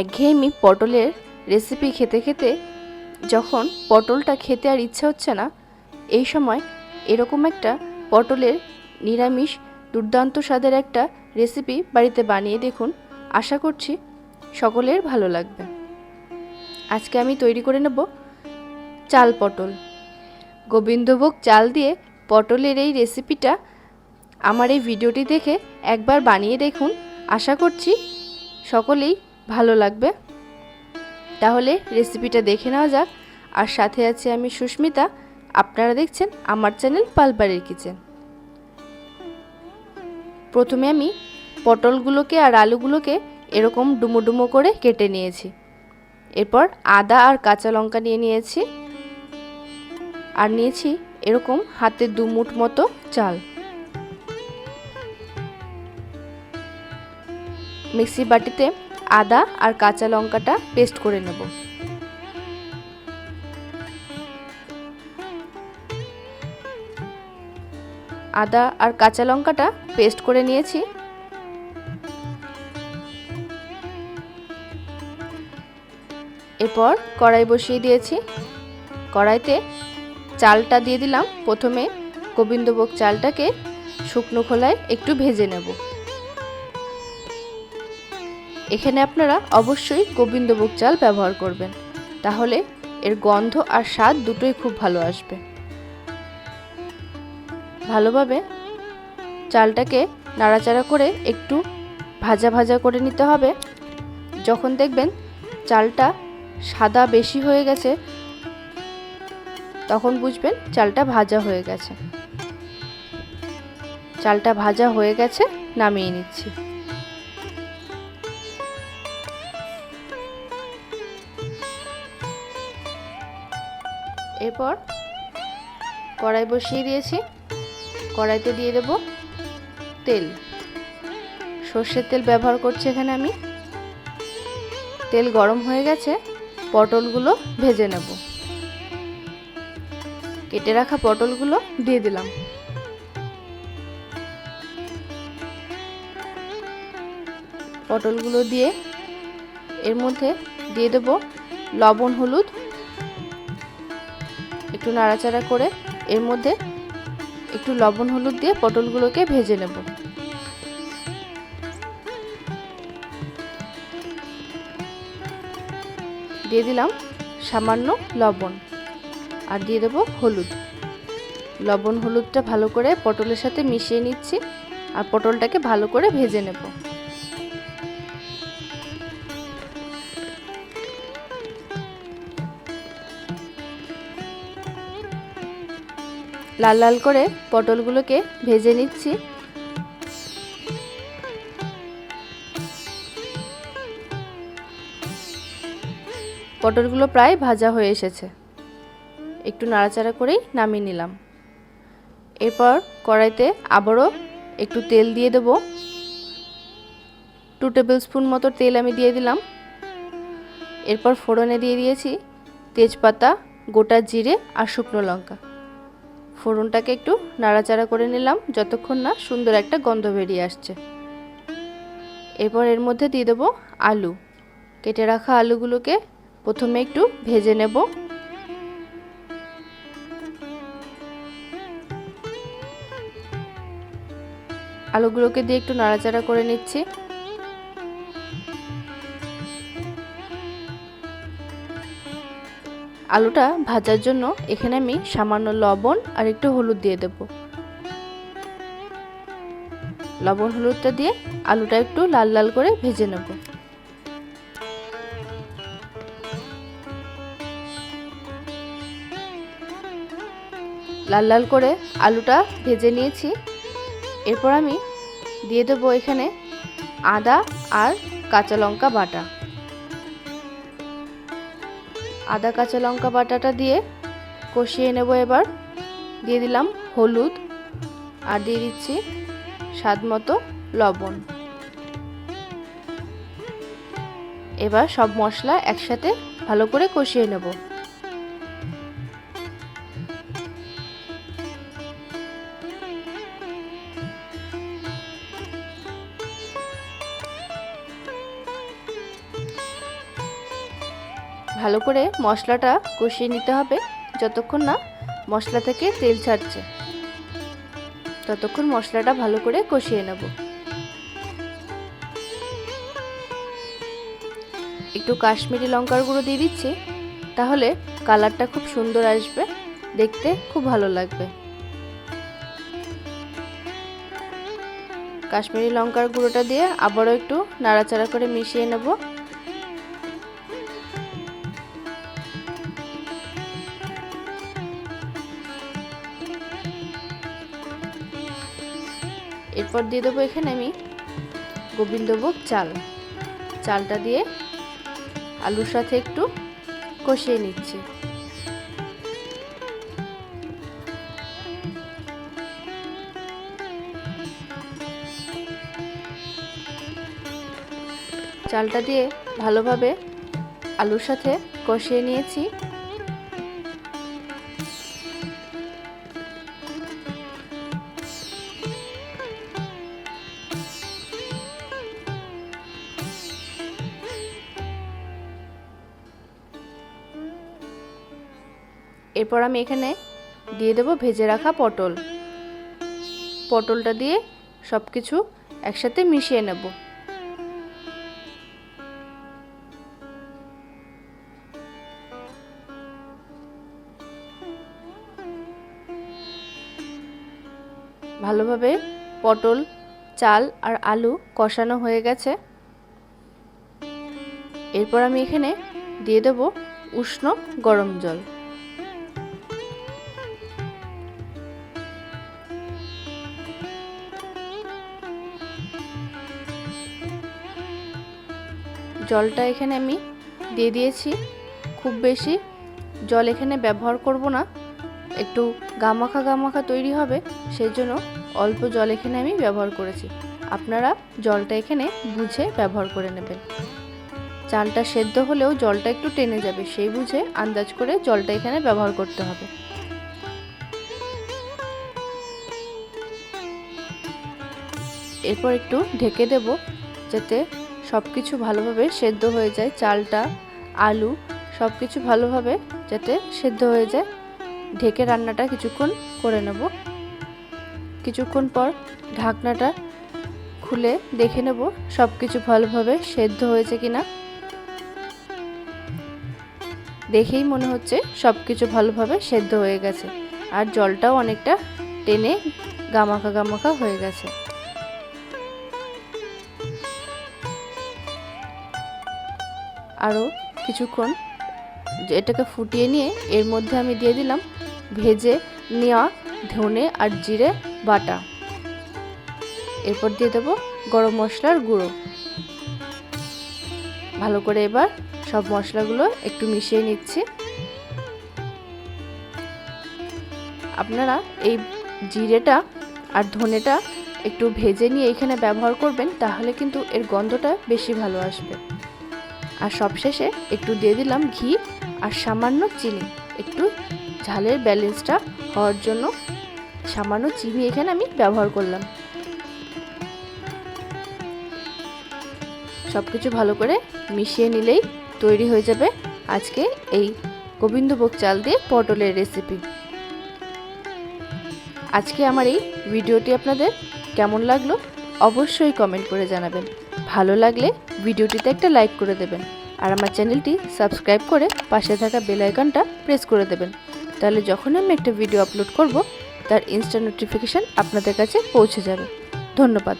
একঘেয়েমি পটলের রেসিপি খেতে খেতে যখন পটলটা খেতে আর ইচ্ছা হচ্ছে না, এই সময় এরকম একটা পটলের নিরামিষ দুর্দান্ত স্বাদের একটা রেসিপি বাড়িতে বানিয়ে দেখুন। আশা করছি সকলের ভালো লাগবে। আজকে আমি তৈরি করে নেব চাল পটল। গোবিন্দভোগ চাল দিয়ে পটলের এই রেসিপিটা আমার এই ভিডিওটি দেখে একবার বানিয়ে দেখুন। আশা করছি সকলেই ভালো লাগবে। তাহলে রেসিপিটা দেখে নেওয়া যাক। আর সাথে আছে আমি সুস্মিতা। আপনারা দেখছেন আমার চ্যানেল পালবাড়ির কিচেন প্রথমে আমি পটলগুলোকে আর আলুগুলোকে এরকম ডুমো ডুমো করে কেটে নিয়েছি। এরপর আদা আর কাঁচা লঙ্কা নিয়ে নিয়েছি। আর নিয়েছি এরকম হাতে দু মুঠ মতো চাল। মিক্সি বাটিতে আদা আর কাঁচা লঙ্কাটা পেস্ট করে নেব। আদা আর কাঁচা লঙ্কাটা পেস্ট করে নিয়েছি। এরপর কড়াই বসিয়ে দিয়েছি। কড়াইতে চালটা দিয়ে দিলাম। প্রথমে গোবিন্দভোগ চালটাকে শুকনো খোলায় একটু ভেজে নেব। এখানে আপনারা অবশ্যই গোবিন্দভোগ চাল ব্যবহার করবেন। তাহলে এর গন্ধ আর স্বাদ দুটোই খুব ভালো আসবে। ভালোভাবে চালটাকে নাড়াচাড়া করে একটু ভাজা ভাজা করে নিতে হবে। যখন দেখবেন চালটা সাদা বেশি হয়ে গেছে, তখন বুঝবেন চালটা ভাজা হয়ে গেছে। চালটা ভাজা হয়ে গেছে, নামিয়ে নিচ্ছি। এরপর কড়াই বসিয়ে দিয়েছি। কড়াইতে দিয়ে দেব তেল। সর্ষের তেল ব্যবহার করছি এখানে আমি। তেল গরম হয়ে গেছে, পটলগুলো ভেজে নেব। কেটে রাখা পটলগুলো দিয়ে দিলাম। পটলগুলো দিয়ে এর মধ্যে দিয়ে দেব লবণ, হলুদ একটু নাড়াচাড়া করে এর মধ্যে একটু লবণ, হলুদ দিয়ে পটলগুলোকে ভেজে নেব। দিয়ে দিলাম সামান্য লবণ আর দিয়ে দেবো হলুদ। লবণ, হলুদটা ভালো করে পটলের সাথে মিশিয়ে নিচ্ছি আর পটলটাকে ভালো করে ভেজে নেব। লাল লাল করে পটলগুলোকে ভেজে নিচ্ছি। পটলগুলো প্রায় ভাজা হয়ে এসেছে। একটু নাড়াচাড়া করেই নামিয়ে নিলাম। এরপর কড়াইতে আবারও একটু তেল দিয়ে দেব। টু টেবিল স্পুন মতো তেল আমি দিয়ে দিলাম। এরপর ফোড়নে দিয়ে দিয়েছি তেজপাতা, গোটা জিরে আর শুকনো লঙ্কা। ফোড়নটাকে একটু নাড়াচাড়া করে নিলাম, যতক্ষণ না সুন্দর একটা গন্ধ বেরিয়ে আসছে। এরপর এর মধ্যে দিয়ে দেবো আলু। কেটে রাখা আলুগুলোকে প্রথমে একটু ভেজে নেব। আলুগুলোকে দিয়ে একটু নাড়াচাড়া করে নিচ্ছি। আলুটা ভাজার জন্য এখানে আমি সামান্য লবণ আর একটু হলুদ দিয়ে দেব। লবণ হলুদটা দিয়ে আলুটা একটু লাল লাল করে ভেজে নেব। লাল লাল করে আলুটা ভেজে নিয়েছি। এরপর আমি দিয়ে দেবো এখানে আদা আর কাঁচা লঙ্কা বাটা। আদা, কাঁচা লঙ্কা বাটাটা দিয়ে কষিয়ে নেব এবার। দিয়ে দিলাম হলুদ আর দিয়ে দিচ্ছি স্বাদ মতো লবণ। এবার সব মশলা একসাথে ভালো করে কষিয়ে নেব। ভালো করে মশলাটা কষিয়ে নিতে হবে যতক্ষণ না মশলা থেকে তেল ছাড়ছে। ততক্ষণ মশলাটা ভালো করে কষিয়ে নেব। একটু কাশ্মীরি লঙ্কার গুঁড়ো দিয়ে দিচ্ছি, তাহলে কালারটা খুব সুন্দর আসবে, দেখতে খুব ভালো লাগবে। কাশ্মীরি লঙ্কার গুঁড়োটা দিয়ে আবারও একটু নাড়াচাড়া করে মিশিয়ে নেব। এরপর দিয়ে দেবো এখানে আমি গোবিন্দভোগ চাল। চালটা দিয়ে আলুর সাথে একটু কষিয়ে নিচ্ছি। চালটা দিয়ে ভালোভাবে আলুর সাথে কষিয়ে নিয়েছি। এরপর আমি এখানে দিয়ে দেবো ভেজে রাখা পটল। পটলটা দিয়ে সব কিছু একসাথে মিশিয়ে নেব। ভালোভাবে পটল, চাল আর আলু কষানো হয়ে গেছে। এরপর আমি এখানে দিয়ে দেব উষ্ণ গরম জল। জলটা এখানে আমি দিয়ে দিয়েছি। খুব বেশি জল এখানে ব্যবহার করব না। একটু গামাখা গামাখা তৈরি হবে সেই জন্য অল্প জল এখানে আমি ব্যবহার করেছি। আপনারা জলটা এখানে বুঝে ব্যবহার করে নেবেন। চালটা সেদ্ধ হলেও জলটা একটু টেনে যাবে, সেই বুঝে আন্দাজ করে জলটা এখানে ব্যবহার করতে হবে। এরপর একটু ঢেকে দেব, যাতে সব কিছু ভালোভাবে সেদ্ধ হয়ে যায়, চালটা, আলু সব কিছু ভালোভাবে যাতে সেদ্ধ হয়ে যায়। ঢেকে রান্নাটা কিছুক্ষণ করে নেব। কিছুক্ষণ পর ঢাকনাটা খুলে দেখে নেব সব কিছু ভালোভাবে সেদ্ধ হয়েছে কিনা। দেখেই মনে হচ্ছে সব কিছু ভালোভাবে সেদ্ধ হয়ে গেছে। আর জলটাও অনেকটা টেনে গামাখা গামাখা হয়ে গেছে। আরও কিছুক্ষণ এটাকে ফুটিয়ে নিয়ে এর মধ্যে আমি দিয়ে দিলাম ভেজে নেওয়া ধনে আর জিরে বাটা। এরপর দিয়ে দেবো গরম মশলার গুঁড়ো। ভালো করে এবার সব মশলাগুলো একটু মিশিয়ে নিচ্ছি। আপনারা এই জিরেটা আর ধনেটা একটু ভেজে নিয়ে এখানে ব্যবহার করবেন, তাহলে কিন্তু এর গন্ধটা বেশি ভালো আসবে। আর সবশেষে একটু দিয়ে দিলাম ঘি আর সামান্য চিনি। একটু ঝালের ব্যালেন্সটা হওয়ার জন্য সামান্য চিনি এখানে আমি ব্যবহার করলাম। সব কিছু ভালো করে মিশিয়ে নিলেই তৈরি হয়ে যাবে আজকে এই গোবিন্দভোগ চাল দিয়ে পটলের রেসিপি আজকে আমার এই ভিডিওটি আপনাদের কেমন লাগল অবশ্যই কমেন্ট করে জানাবেন। ভালো লাগলে ভিডিওটিতে একটা লাইক করে দেবেন আর আমার চ্যানেলটি সাবস্ক্রাইব করে পাশে থাকা বেল আইকনটা প্রেস করে দেবেন। তাহলে যখন আমি একটা ভিডিও আপলোড করব, তার ইনস্টা নোটিফিকেশান আপনাদের কাছে পৌঁছে যাবে। ধন্যবাদ।